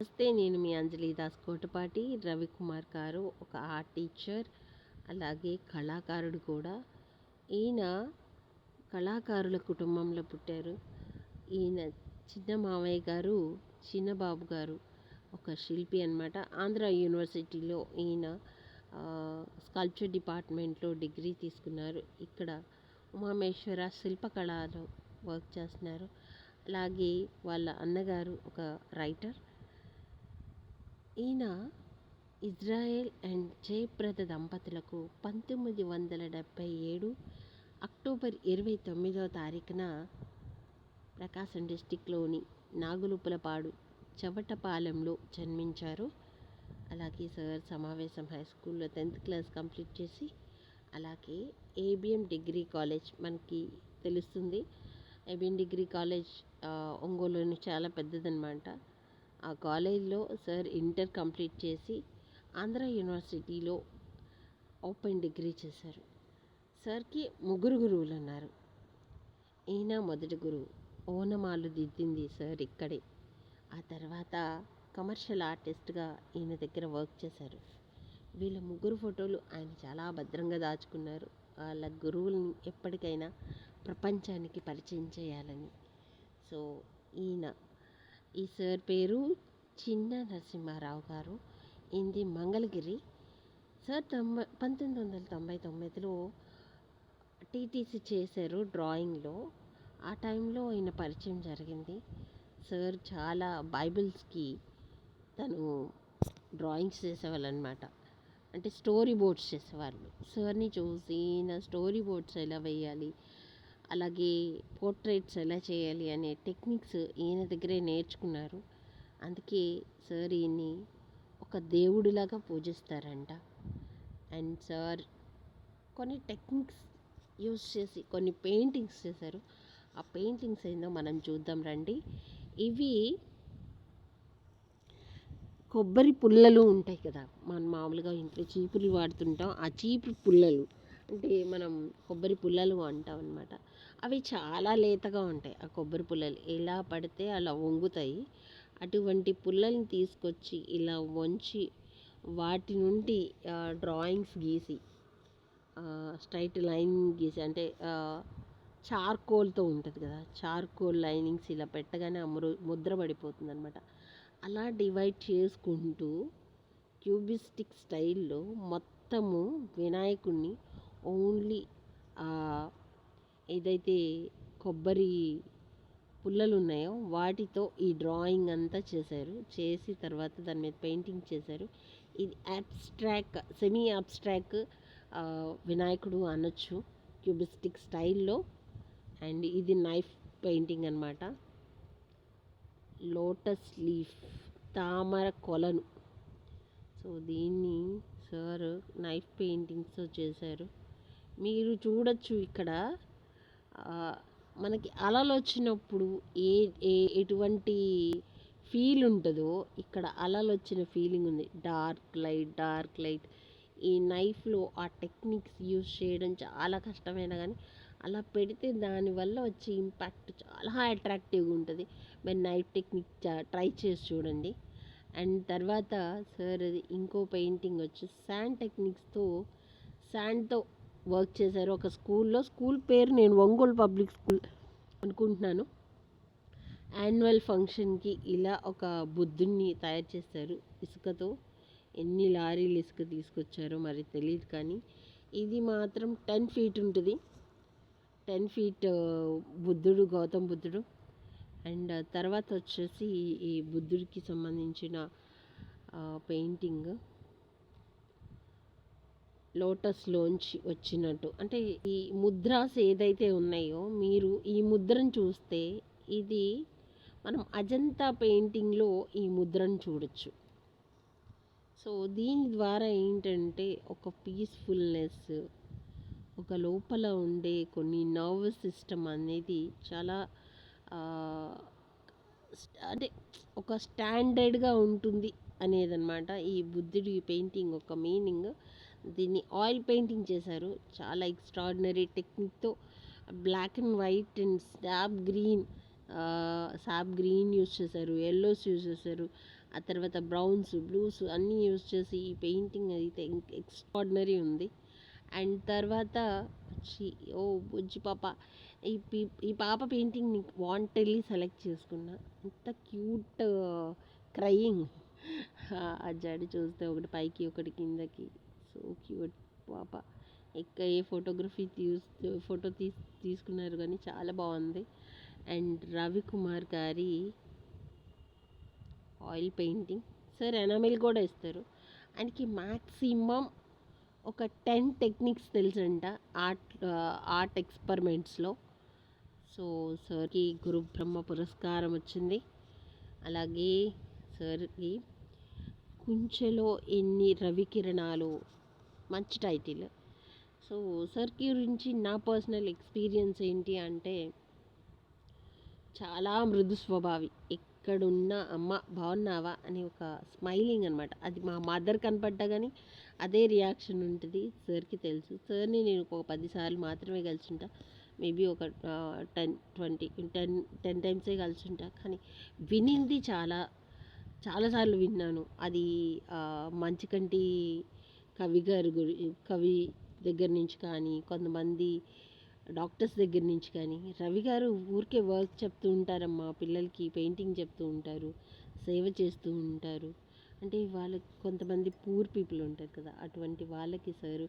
నమస్తే నేను మీ అంజలి దాస్ కోటపాటి. రవికుమార్ గారు ఒక ఆర్ట్ టీచర్ అలాగే కళాకారుడు కూడా. ఈయన కళాకారుల కుటుంబంలో పుట్టారు. ఈయన చిన్న మామయ్య గారు చిన్నబాబు గారు ఒక శిల్పి అనమాట ఆంధ్ర యూనివర్సిటీలో ఈయన స్కల్ప్చర్ డిపార్ట్మెంట్లో డిగ్రీ తీసుకున్నారు. ఇక్కడ ఉమామేశ్వర శిల్పకళలో వర్క్ చేస్తున్నారు. అలాగే వాళ్ళ అన్నగారు ఒక రైటర్. ఈయన ఇజ్రాయెల్ అండ్ జయప్రద దంపతులకు పంతొమ్మిది వందల డెబ్భై ఏడు అక్టోబర్ ఇరవై తొమ్మిదవ తారీఖున ప్రకాశం డిస్టిక్లోని నాగులుపులపాడు చవటపాలెంలో జన్మించారు. అలాగే సార్ సమావేశం హై స్కూల్లో టెన్త్ క్లాస్ కంప్లీట్ చేసి అలాగే ఏబిఎం డిగ్రీ కాలేజ్ మనకి తెలుస్తుంది. ఏబిఎం డిగ్రీ కాలేజ్ ఒంగోలులోని చాలా పెద్దదన్నమాట ఆ కాలేజ్లో సార్ ఇంటర్ కంప్లీట్ చేసి ఆంధ్ర యూనివర్సిటీలో ఓపెన్ డిగ్రీ చేశారు. సార్కి ముగ్గురు గురువులు ఉన్నారు ఈయన మొదటి గురువు. ఓనమాలు దిద్దింది సార్ ఇక్కడే. ఆ తర్వాత కమర్షియల్ ఆర్టిస్ట్గా ఈయన దగ్గర వర్క్ చేశారు. వీళ్ళ ముగ్గురు ఫోటోలు ఆయన చాలా భద్రంగా దాచుకున్నారు. వాళ్ళ గురువుల్ని ఎప్పటికైనా ప్రపంచానికి పరిచయం చేయాలని. సో ఈయన ఈ సార్ పేరు చిన్న నరసింహారావు గారు. ఇది మంగళగిరి. సార్ తొంభై పంతొమ్మిది వందల తొంభై తొమ్మిదిలో టీటీసీ చేశారు డ్రాయింగ్లో. ఆ టైంలో ఆయన పరిచయం జరిగింది. సార్ చాలా బైబిల్స్కి తను డ్రాయింగ్స్ చేసేవాళ్ళు అనమాట అంటే స్టోరీ బోర్డ్స్ చేసేవాళ్ళు. సార్ని చూసి నా స్టోరీ బోర్డ్స్ ఎలా వేయాలి? అలాగే పోర్ట్రేట్స్ ఎలా చేయాలి అనే టెక్నిక్స్ ఈయన దగ్గరే నేర్చుకున్నారు. అందుకే సార్ ఈయన్ని ఒక దేవుడిలాగా పూజిస్తారంట. అండ్ సార్ కొన్ని టెక్నిక్స్ యూస్ చేసి కొన్ని పెయింటింగ్స్ చేశారు. ఆ పెయింటింగ్స్ ఏందో మనం చూద్దాం రండి. ఇవి కొబ్బరి పుల్లలు ఉంటాయి కదా. మనం మామూలుగా ఇంట్లో చీపులు వాడుతుంటాం. ఆ చీపు పుల్లలు అంటే మనం కొబ్బరి పుల్లలు అంటాం అనమాట అవి చాలా లేతగా ఉంటాయి ఆ కొబ్బరి పుల్లలు. ఎలా పడితే అలా వంగుతాయి. అటువంటి పుల్లల్ని తీసుకొచ్చి ఇలా వంచి వాటి నుండి డ్రాయింగ్స్ గీసి స్ట్రైట్ లైన్ గీసి అంటే చార్కోల్తో ఉంటుంది కదా. చార్కోల్ లైనింగ్స్ ఇలా పెట్టగానే ఆ ముద్ర పడిపోతుంది అనమాట అలా డివైడ్ చేసుకుంటూ క్యూబిస్టిక్ స్టైల్లో మొత్తము వినాయకుడిని ఓన్లీ ఏదైతే కొబ్బరి పుల్లలు ఉన్నాయో వాటితో ఈ డ్రాయింగ్ అంతా చేశారు. చేసి తర్వాత దాని మీద పెయింటింగ్ చేశారు. ఇది అబ్స్ట్రాక్ సెమీ అబ్స్ట్రాక్ వినాయకుడు అనొచ్చు క్యూబిస్టిక్ స్టైల్లో అండ్ ఇది నైఫ్ పెయింటింగ్ అనమాట లోటస్ లీఫ్ తామర కొలను. సో దీన్ని సార్ నైఫ్ పెయింటింగ్స్ చేశారు. మీరు చూడొచ్చు ఇక్కడ. మనకి అలలు వచ్చినప్పుడు ఏ ఏ ఎటువంటి ఫీల్ ఉంటుందో ఇక్కడ అలలు వచ్చిన ఫీలింగ్ ఉంది. Dark light dark light. ఈ నైఫ్లో ఆ టెక్నిక్స్ యూస్ చేయడం చాలా కష్టమైన కానీ అలా పెడితే దానివల్ల వచ్చే ఇంపాక్ట్ చాలా అట్రాక్టివ్గా ఉంటుంది. మరి నైఫ్ టెక్నిక్ ట్రై చేసి చూడండి. అండ్ తర్వాత సార్ అది ఇంకో పెయింటింగ్ వచ్చి శాండ్ టెక్నిక్స్తో శాండ్తో వర్క్ చేశారు. ఒక స్కూల్లో స్కూల్ పేరు నేను ఒంగోలు పబ్లిక్ స్కూల్ అనుకుంటున్నాను. యాన్యువల్ ఫంక్షన్కి ఇలా ఒక బుద్ధుడిని తయారు చేశారు ఇసుకతో ఎన్ని లారీలు ఇసుక తీసుకొచ్చారో మరి తెలియదు కానీ ఇది మాత్రం టెన్ ఫీట్ ఉంటుంది. టెన్ ఫీట్ బుద్ధుడు గౌతమ్ బుద్ధుడు. అండ్ తర్వాత వచ్చేసి ఈ బుద్ధుడికి సంబంధించిన పెయింటింగ్. లోటస్లోంచి వచ్చినట్టు. అంటే ఈ ముద్రాస్ ఏదైతే ఉన్నాయో మీరు ఈ ముద్రను చూస్తే ఇది మనం అజంతా పెయింటింగ్లో ఈ ముద్రను చూడొచ్చు. సో దీని ద్వారా ఏంటంటే ఒక పీస్ఫుల్నెస్ ఒక లోపల ఉండే కొన్ని నర్వస్ సిస్టమ్ అనేది చాలా అంటే ఒక స్టాండర్డ్గా ఉంటుంది అనేదన్నమాట ఈ బుద్ధుడి పెయింటింగ్ ఒక మీనింగ్. దీన్ని ఆయిల్ పెయింటింగ్ చేశారు. చాలా extraordinary టెక్నిక్తో black and white and stop green sap green use చేశారు. ఎల్లోస్ యూస్ చేశారు. ఆ తర్వాత బ్రౌన్స్ బ్లూస్ అన్నీ యూజ్ చేసి ఈ పెయింటింగ్ అయితే ఎక్స్ట్రాడినరీ ఉంది. అండ్ తర్వాత వచ్చి ఓ బుజ్జి పాప ఈ ఈ పాప పెయింటింగ్ వాంటెడ్లీ సెలెక్ట్ చేసుకున్నా అంత క్యూట్ క్రయింగ్. ఆ జడ చూస్తే ఒకటి పైకి ఒకటి కిందకి. సో క్యూట్ పాప. ఎక్క ఏ ఫోటోగ్రఫీ తీస్తూ ఫోటో తీ తీసుకున్నారు కానీ చాలా బాగుంది. అండ్ రవికుమార్ గారి ఆయిల్ పెయింటింగ్ సార్ ఎనామిల్ కూడా ఇస్తారు ఆయనకి మ్యాక్సిమం ఒక టెన్ టెక్నిక్స్ తెలుసంట ఆర్ట్ ఆర్ట్ ఎక్స్పెరిమెంట్స్లో సో సార్కి గురు బ్రహ్మ పురస్కారం వచ్చింది. అలాగే సార్కి కుంచెలో ఎన్ని రవికిరణాలు మంచి టైటిల్. సో సర్కి గురించి నా పర్సనల్ ఎక్స్పీరియన్స్ ఏంటి అంటే చాలా మృదు స్వభావి. ఎక్కడున్నా అమ్మ బాగున్నావా అని ఒక స్మైలింగ్ అనమాట అది మా మదర్ కనపడ్డా కానీ అదే రియాక్షన్ ఉంటుంది సార్కి తెలుసు. సార్ని నేను ఒక పదిసార్లు మాత్రమే కలిసింటా. మేబీ ఒక టెన్ ట్వంటీ టెన్ టెన్ టైమ్సే కలిసి ఉంటా కానీ వినింది చాలా చాలాసార్లు విన్నాను. అది మంచి కంటి కవి గారి గురి కవి దగ్గర నుంచి కానీ కొంతమంది డాక్టర్స్ దగ్గర నుంచి కానీ రవి గారు ఊరికే వర్క్ చెప్తూ ఉంటారమ్మా పిల్లలకి పెయింటింగ్ చెప్తూ ఉంటారు సేవ చేస్తూ ఉంటారు. అంటే వాళ్ళకి కొంతమంది పూర్ పీపుల్ ఉంటారు కదా అటువంటి వాళ్ళకి సార్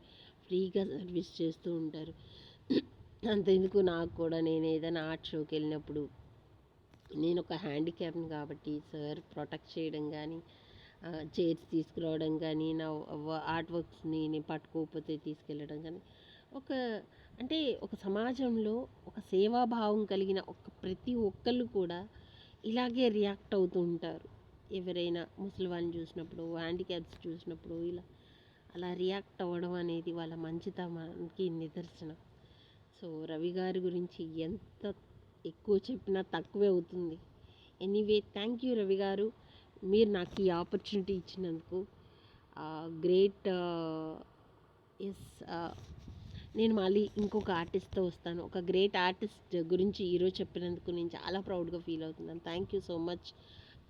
ఫ్రీగా సర్వీస్ చేస్తూ ఉంటారు. అంతెందుకు నాకు కూడా నేను ఏదైనా ఆర్ట్ షోకి వెళ్ళినప్పుడు నేను ఒక హ్యాండిక్యాప్ని కాబట్టి సార్ ప్రొటెక్ట్ చేయడం కానీ చైర్స్ తీసుకురావడం కానీ నా ఆర్ట్ వర్క్స్ని నేను పట్టుకోకపోతే తీసుకెళ్ళడం కానీ ఒక అంటే ఒక సమాజంలో ఒక సేవాభావం కలిగిన ఒక ప్రతి ఒక్కళ్ళు కూడా ఇలాగే రియాక్ట్ అవుతూ ఉంటారు. ఎవరైనా ముసలివాళ్ళని చూసినప్పుడు హ్యాండిక్యాప్స్ చూసినప్పుడు ఇలా అలా రియాక్ట్ అవ్వడం అనేది వాళ్ళ మంచితనానికి నిదర్శనం. సో రవి గారి గురించి ఎంత ఎక్కువ చెప్పినా తక్కువే అవుతుంది. ఎనీవే థ్యాంక్ యూ రవి గారు. మీరు నాకు ఈ ఆపర్చునిటీ ఇచ్చినందుకు గ్రేట్ ఎస్ నేను మళ్ళీ ఇంకొక ఆర్టిస్ట్తో వస్తాను. ఒక గ్రేట్ ఆర్టిస్ట్ గురించి ఈరోజు చెప్పినందుకు నేను చాలా ప్రౌడ్గా ఫీల్ అవుతున్నాను. Thank you so much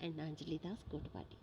and Anjali Das Kotapati.